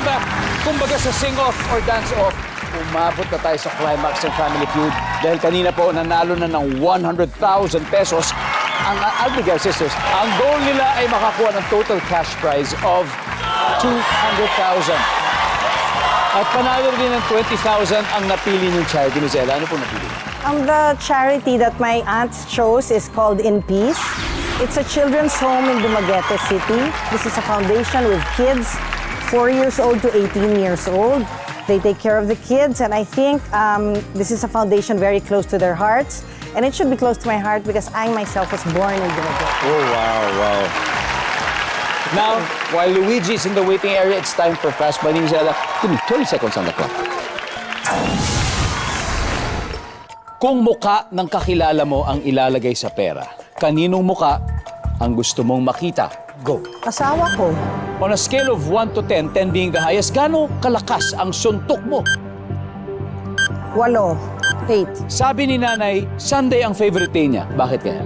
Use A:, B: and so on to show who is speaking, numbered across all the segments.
A: back. Kumbaga sa sing-off or dance-off, umabot na tayo sa climax ng Family Feud. Dahil kanina po, nanalo na ng 100,000 pesos ang Albigar Sisters. Ang goal nila ay makakuha ng total cash prize of 200,000. At panalo rin ng 20,000 ang napili ng charity. Miss Ella, ano po napili?
B: Um, the charity that my aunt chose is called In Peace. It's a children's home in Dumaguete City. This is a foundation with kids 4 years old to 18 years old. They take care of the kids, and I think um, this is a foundation very close to their hearts. And it should be close to my heart because I myself was born in Dumaguete.
A: Oh, wow, wow. Now, while Luigi is in the waiting area, it's time for Fast Money. Miss Ella, give me 20 seconds on the clock. Kung muka ng kakilala mo ang ilalagay sa pera, kaninong muka ang gusto mong makita? Go.
B: Asawa ko,
A: On a scale of 1 to 10, 10 being the highest, gaano kalakas ang suntok mo?
B: walo, eight.
A: Sabi ni nanay, Sunday ang favorite day niya. Bakit kaya?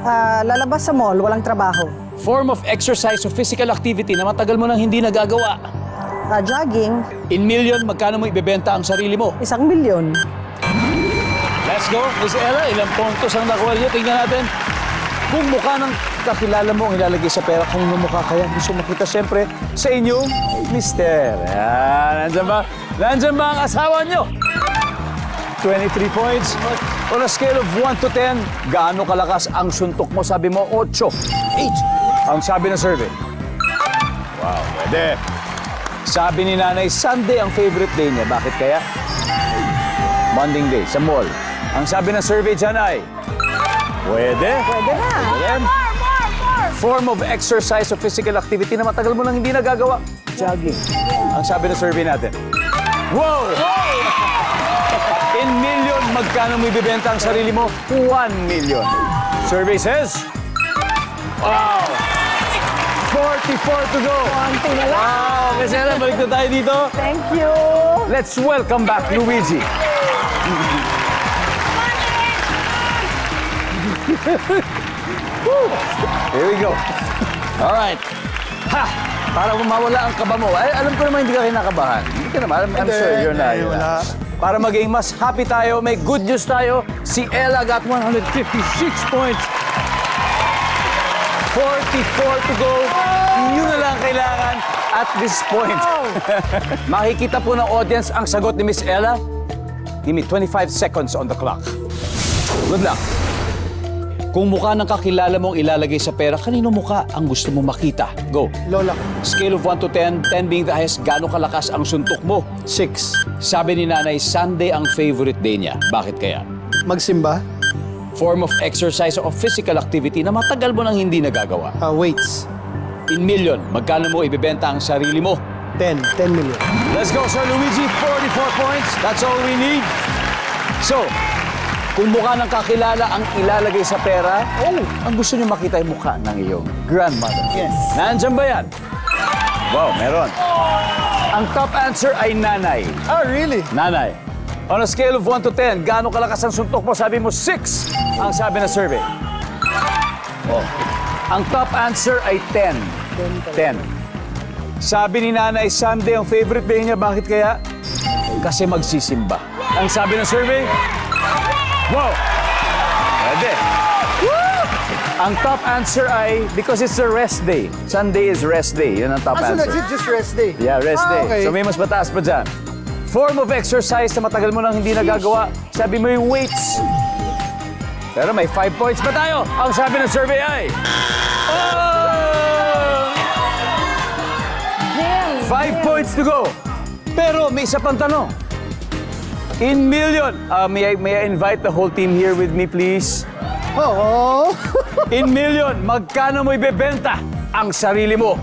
B: Ah, lalabas sa mall, walang trabaho.
A: Form of exercise o physical activity na matagal mo nang hindi nagagawa.
B: Ah, jogging,
A: In million, magkano mo ibebenta ang sarili mo?
B: isang milyon.
A: Let's go, Miss Ella. Ilang puntos ang nakuha niyo? Tingnan natin. Kung mukha ng kakilala mo ang ilalagay sa pera, kung mukha kaya gusto makita siyempre sa inyong mister. Yan, nandyan ba? Nandyan ba ang asawa niyo? 23 points. On a scale of 1 to 10, gaano kalakas ang suntok mo? Sabi mo, 8. 8. Ang sabi ng survey. Wow, pwede. Sabi ni nanay, Sunday ang favorite day niya. Bakit kaya? Bonding day sa mall. Ang sabi ng survey dyan ay, pwede.
B: Pwede na.
A: Ayan. Form of exercise o physical activity na matagal mo nang hindi nagagawa. Jogging. Ang sabi ng survey natin. Wow! In million, magkano mo ibibenta ang sarili mo? 1 million. Survey says, wow! 44 to go.
B: Konti na lang.
A: Wow! Kasi alam, balik na tayo dito.
B: Thank you.
A: Let's welcome back Luigi. Woo! Here we go. All right. Ha! Para mawala ang kaba mo. Ay, alam ko naman hindi ka kinakabahan. Hindi ka naman. I'm, I'm sure you're not. you're
C: wala.
A: not. Para maging mas happy tayo, may good news tayo. Si Ella got 156 points. 44 to go. Yun na lang kailangan at this point. Makikita po ng audience ang sagot ni Miss Ella. Give me 25 seconds on the clock. Good luck. Kung mukha ng kakilala mong ilalagay sa pera, kanino mukha ang gusto mong makita? Go.
C: Lola.
A: Scale of 1 to 10, 10 being the highest, gaano kalakas ang suntok mo?
C: Six.
A: Sabi ni nanay, Sunday ang favorite day niya. Bakit kaya?
C: Magsimba.
A: Form of exercise o physical activity na matagal mo nang hindi nagagawa.
C: Uh, weights.
A: In million, magkano mo ibebenta ang sarili mo?
C: Ten. Ten million.
A: Let's go, Sir Luigi. 44 points. That's all we need. So, kung mukha ng kakilala ang ilalagay sa pera, oh, ang gusto niyo makita yung mukha ng iyong grandmother.
C: Yes.
A: Nandyan ba yan? Wow, meron. Ang top answer ay nanay.
C: Ah, really?
A: Nanay. On a scale of 1 to 10, gaano kalakas ang suntok mo? Sabi mo 6 ang sabi ng survey. Oh. Ang top answer ay 10. 10. Sabi ni nanay, Sunday ang favorite day niya. Bakit kaya? Kasi magsisimba. Ang sabi ng survey? Wow! Pwede. Ang top answer ay because it's a rest day. Sunday is rest day. Yun ang top
C: Ah, so
A: answer.
C: that's it? Just rest day?
A: Yeah, rest
C: Ah,
A: day.
C: okay.
A: So may mas mataas pa dyan. Form of exercise na matagal mo nang hindi nagagawa. Sabi mo yung weights. Pero may 5 points pa tayo. Ang sabi ng survey ay... Oh! 5 points to go. Pero may isa pang tanong. In million, uh, may, I, may I invite the whole team here with me, please?
C: Oo.
A: In million, magkano mo ibebenta ang sarili mo?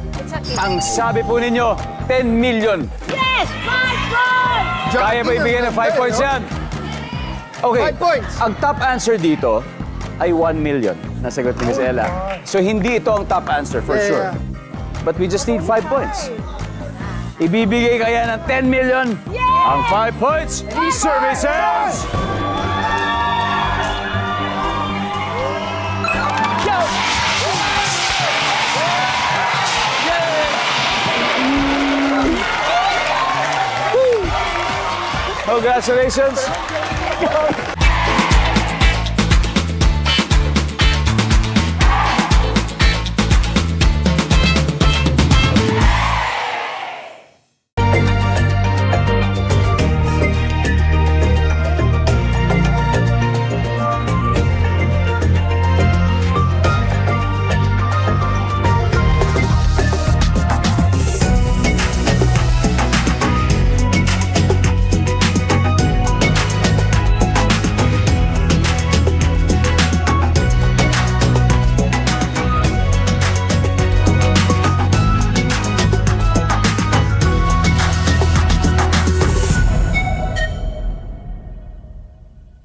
A: Ang sabi po ninyo, 10 million.
D: Yes! Five points!
A: Kaya ba ibigay ng 5 points yan? Okay.
C: Five points.
A: Ang top answer dito ay 1 million. Nasagot ni Miss Ella. So hindi ito ang top answer for
C: Yeah,
A: sure.
C: yeah.
A: But we just need 5 points. Ibibigay ko ng 10 million Yay! ang 5 points Five services! Points! Congratulations.